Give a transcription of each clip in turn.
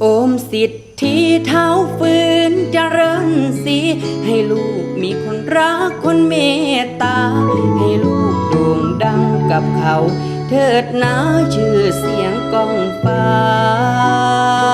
โอมสิทธิเท้าฟื้นเจริญสี ให้ลูกมีคนรักคนเมตตา ให้ลูกโด่งดังกับเขา เถิดนาชื่อเสียงก้องฟ้า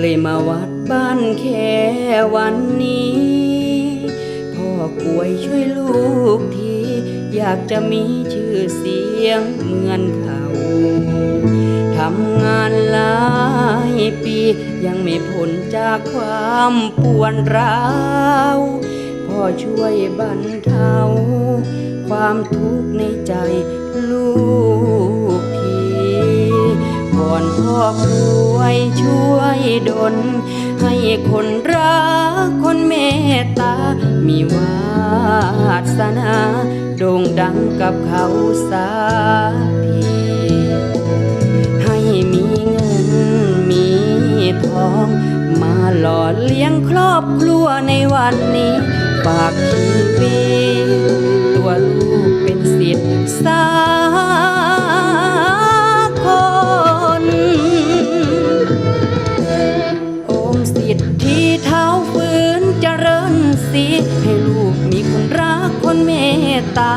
เลยมาวัดบ้านแค่วันนี้ พ่อกวยช่วยลูกที อยากจะมีชื่อเสียงเหมือนเขาทำงานหลายปี ยังไม่พ้นจากความปวนร้าวพ่อช่วยบรรเทาความทุกข์ในใจลูกทีก่อนพ่อป่วยช่วย ดลให้คนรักคนเมตตา มีวาสนาโด่งดังกับเขาสาทีให้มีเงินมีทอง มาหล่อเลี้ยงครอบครัวในวันนี้ ฝากชีวิตตัว สีให้ลูกมีคนรักคนเมตตา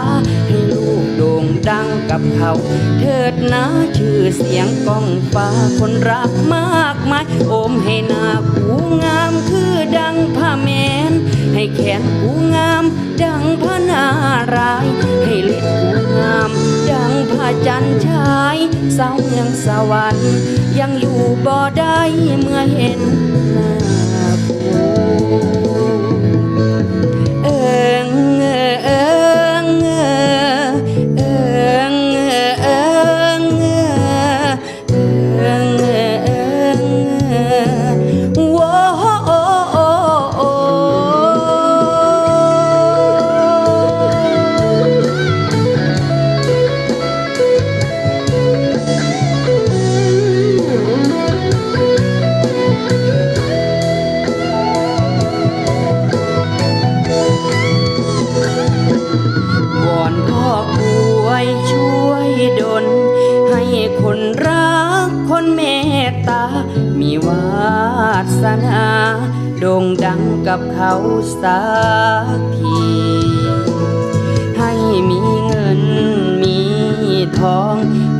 ให้ลูกโด่งดังกับเขา เถิดนะชื่อเสียงก้องฟ้าคนรักมากมายโอมให้หน้ากูงามคือดังผ้าแมน ให้แขนกูงามดังพระนารายให้เล็บกูงามดังพระจันทร์ฉายสาวเมืองสวรรค์ยังอยู่บ่ได้เมื่อเห็นหน้ากู รักคนเมตตา มีวาสนาโด่งดังกับเขาสักทีให้มีเงินมีทอง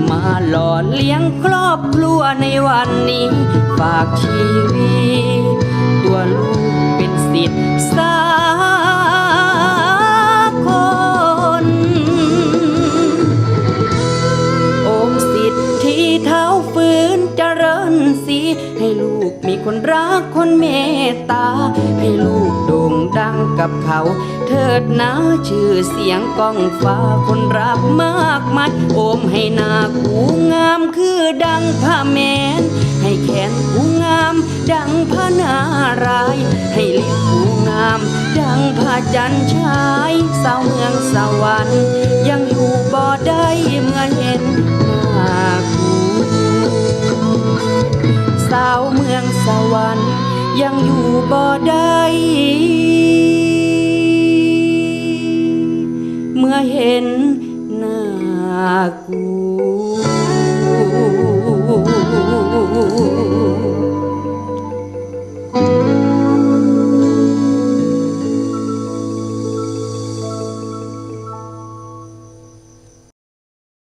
มาหล่อเลี้ยงครอบครัวในวันนี้ ฝากชีวิต ตัวลูกเป็นสิทธิ์สา คนรักคนเมตตา ให้ลูกโด่งดังกับเขา เถิดนะชื่อเสียงก้องฟ้าคนรักมากมายโอมให้นากูงามคือดังผ้าแมน ให้แขนกูงาม ดังพระนารายให้ลิ้นกูงาม ดังพระจันทร์ฉายสาวเมืองสวรรค์ยังอยู่บ่ได้เมื่อเห็นหน้ากู สาวเมืองสวรรค์ยังอยู่บ่ได้เมื่อเห็นหน้ากูกู